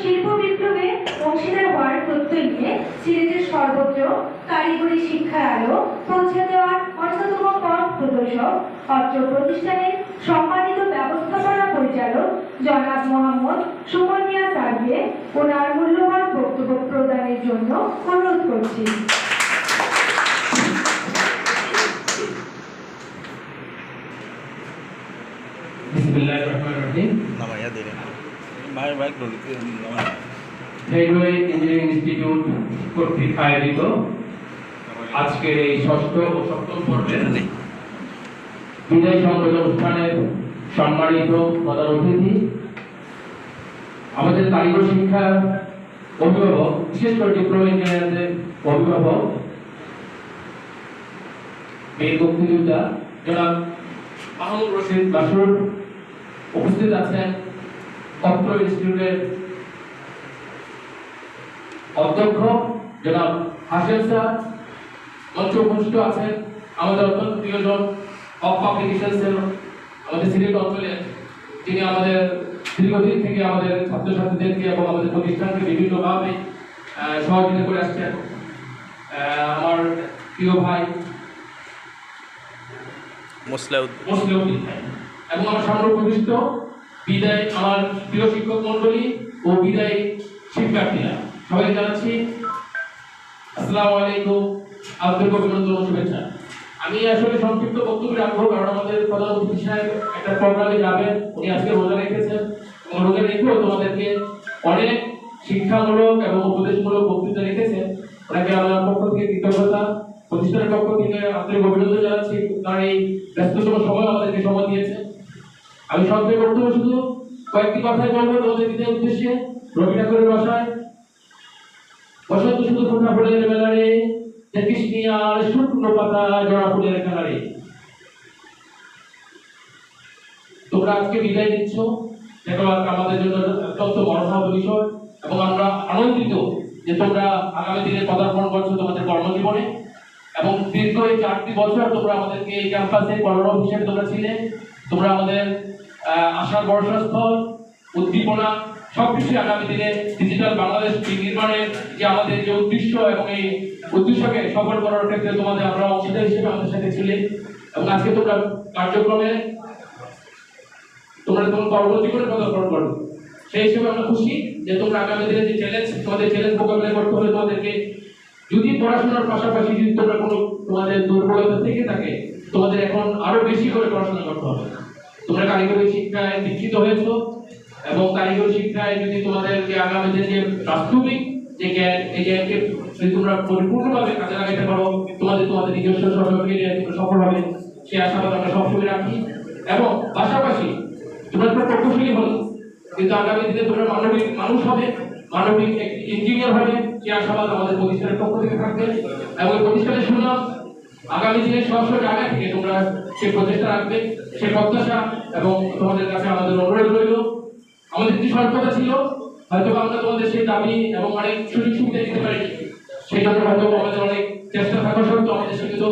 শিল্প বিপ্লবে অংশীদার হওয়ার প্রত্যয় নিয়ে সিলেটের সর্বত্র কারিগরি শিক্ষার আলো পৌঁছে দেওয়ার অন্যতম পথ প্রদর্শক অত্র প্রতিষ্ঠানের সম্মানিত ব্যবস্থাপনা পরিচালক জনাব মোহাম্মদ সুমন মিয়া সার্ভে ওনার মূল্যবান বক্তব্য প্রদানের জন্য অনুরোধ করছি। বিসমিল্লাহির রহমানির রহিম। নামাইয়া দিলেন। আজকের এই ষষ্ঠ ও সপ্তম পর্বের অনুষ্ঠানের সম্মানিত প্রধান অতিথি, আমাদের কারিগর শিক্ষার অভিভাবক, বিশেষ করে ডিপ্লোমা ইঞ্জিনিয়ারদের অভিভাবক এই বক্তৃতা, জনাব মাহমুদ রশিদ বাসুর উপস্থিত আছেন। অত্র ইনস্টিটিউটের অধ্যক্ষ জনাব হাসেম স্যার মঞ্চে উপস্থিত আছেন আমাদের অত্যন্ত প্রিয়জন অফ পাবলিকেশন সেল আমাদের সিলেট অঞ্চলে যিনি আমাদের দীর্ঘদিন থেকে আমাদের ছাত্রছাত্রীদেরকে এবং আমাদের প্রতিষ্ঠানকে বিভিন্নভাবে সহযোগিতা করে আসছেন। আমার প্রিয় ভাই মুসলাউদ মুসলিম ভাই এবং আমার সামনে উপবিষ্ট বিদায় আমার প্রিয় শিক্ষক মন্ডলী ও বিদায় শিক্ষার্থীরা। সবাই জানাচ্ছি আসসালামু আলাইকুম, আন্তরিক অভিনন্দন ও শুভেচ্ছা। আমি আসলে সংক্ষিপ্ত বক্তব্য রাখব, কারণ আমাদের প্রধান অতিথি সাহেব একটা প্রোগ্রামে যাবেন, উনি আজকে রোজা রেখেছেন। এবং রোজা রেখেও তোমাদেরকে অনেক শিক্ষামূলক এবং উপদেশমূলক বক্তৃতা রেখেছেন। ওনাকে আমার পক্ষ থেকে কৃতজ্ঞতা, প্রতিষ্ঠানের পক্ষ থেকে আন্তরিক অভিনন্দন জানাচ্ছি। তার এই ব্যস্ততম সময় আমাদেরকে সময় দিয়েছে আমি সংক্ষেপে বক্তব্য শুধু কয়েকটি কথাই বলব তোমাদের বিদায়ের উদ্দেশ্যে। রবি ঠাকুরের বাসায়। বসন্ত শুধু ফুটা ফুলের মেলারে, দেখিস আর শুকনো পাতা জড়া ফুলের খেলারে। তোমরা আজকে বিদায় দিচ্ছ এটা আমাদের জন্য অত্যন্ত মনোভাব বিষয় এবং আমরা আনন্দিত যে তোমরা আগামী দিনে পদার্পণ করছ তোমাদের কর্মজীবনে। এবং দীর্ঘ এই চারটি বছর তোমরা আমাদেরকে এই ক্যাম্পাসে কলরব হিসেবে তোমরা ছিলে। তোমরা আমাদের আশার বর্ষাস্থল উদ্দীপনা সবকিছু আগামী দিনে ডিজিটাল বাংলাদেশ নির্মাণের যে আমাদের যে উদ্দেশ্য এবং এই উদ্দেশ্যকে সফল করার ক্ষেত্রে তোমাদের আমরা অংশীদার হিসেবে আমাদের সাথে ছিলে। এবং আজকে তোমরা কার্যক্রমে, তোমরা তোমার কর্মজীবনে পদার্পণ করো। সেই হিসেবে আমরা খুশি যে তোমরা আগামী দিনে যে চ্যালেঞ্জ তোমাদের চ্যালেঞ্জ মোকাবিলা করতে হবে তোমাদেরকে যদি পড়াশোনার পাশাপাশি যদি তোমরা কোনো তোমাদের দুর্বলতা থেকে থাকে, তোমাদের এখন আরও বেশি করে পড়াশোনা করতে হবে। তোমরা কারিগরি শিক্ষায় দীক্ষিত হয়েছো এবং কারিগরি শিক্ষায় যদি তোমাদের যে আগামী যে বাস্তবিক যে জ্ঞান এই জ্ঞানকে যদি তোমরা পরিপূর্ণভাবে কাজে লাগাইতে পারো, তোমাদের তোমাদের নিজস্ব সহযোগী তোমরা সফল হবে, সে আশাবাদ আমরা সবসময় রাখি। এবং পাশাপাশি তোমরা তো প্রকৌশলী হলো, কিন্তু আগামী দিনে তোমরা মানবিক মানুষ হবে, মানবিক ইঞ্জিনিয়ার হবে। আশাবাদ আমাদের প্রতিষ্ঠানের পক্ষ থেকে থাকবে। এবং এই প্রতিষ্ঠানের সুনাম আগামী দিনে সব জায়গা থেকে তোমরা সে প্রচেষ্টা রাখবে সে প্রত্যাশা এবং তোমাদের কাছে আমাদের অনুরোধ রইল। আমাদের কিছু স্বল্পতা ছিল হয়তো আমরা তোমাদের সেই দাবি এবং অনেক সুযোগ সুবিধা দিতে পারি সেই জন্য হয়তো আমাদের অনেক চেষ্টা থাকা সত্ত্বেও আমাদের সীমিত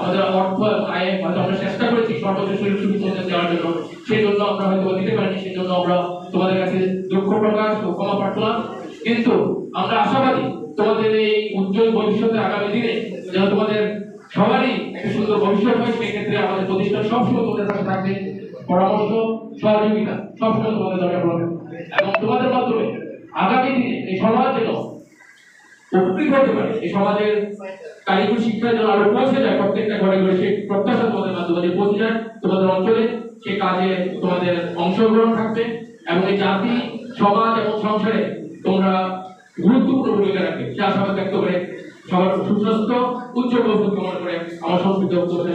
আমাদের অর্থ আয়ে হয়তো আমরা চেষ্টা করেছি সর্বোচ্চ সুযোগ সুবিধা দেওয়ার জন্য। সেই জন্য আমরা হয়তো দিতে পারিনি, সেই জন্য আমরা তোমাদের কাছে দুঃখ প্রকাশ ও ক্ষমা প্রার্থনা কিন্তু আমরা আশাবাদী তোমাদের এই উজ্জ্বল ভবিষ্যতে আগামী দিনে যেন তোমাদের সবারই সুন্দর ভবিষ্যৎ হয়, সেক্ষেত্রে আমাদের প্রতিষ্ঠান সবসময় তোমাদের কাছে থাকবে। পরামর্শ, সহযোগিতা সবসময় তোমাদের দরকার পড়বে। এবং তোমাদের মাধ্যমে আগামী দিনে এই সমাজ যেন উপকৃত হতে পারে, এই সমাজের কারিগরি শিক্ষা যেন আরও পৌঁছে যায়, প্রত্যেকটা ঘরে ঘরে সেই প্রত্যাশা তোমাদের মাধ্যমে পৌঁছে যায় তোমাদের অঞ্চলে, সে কাজে তোমাদের অংশগ্রহণ থাকবে। এবং এই জাতি, সমাজ এবং সংসারে তোমরা গুরুত্বপূর্ণ ভূমিকা রাখবে। সে আশাবাদ ব্যক্ত করে সবার সুস্বাস্থ্য, উচ্চ ভবিষ্যৎ কামনা করে আমার সংস্কৃত বক্তব্য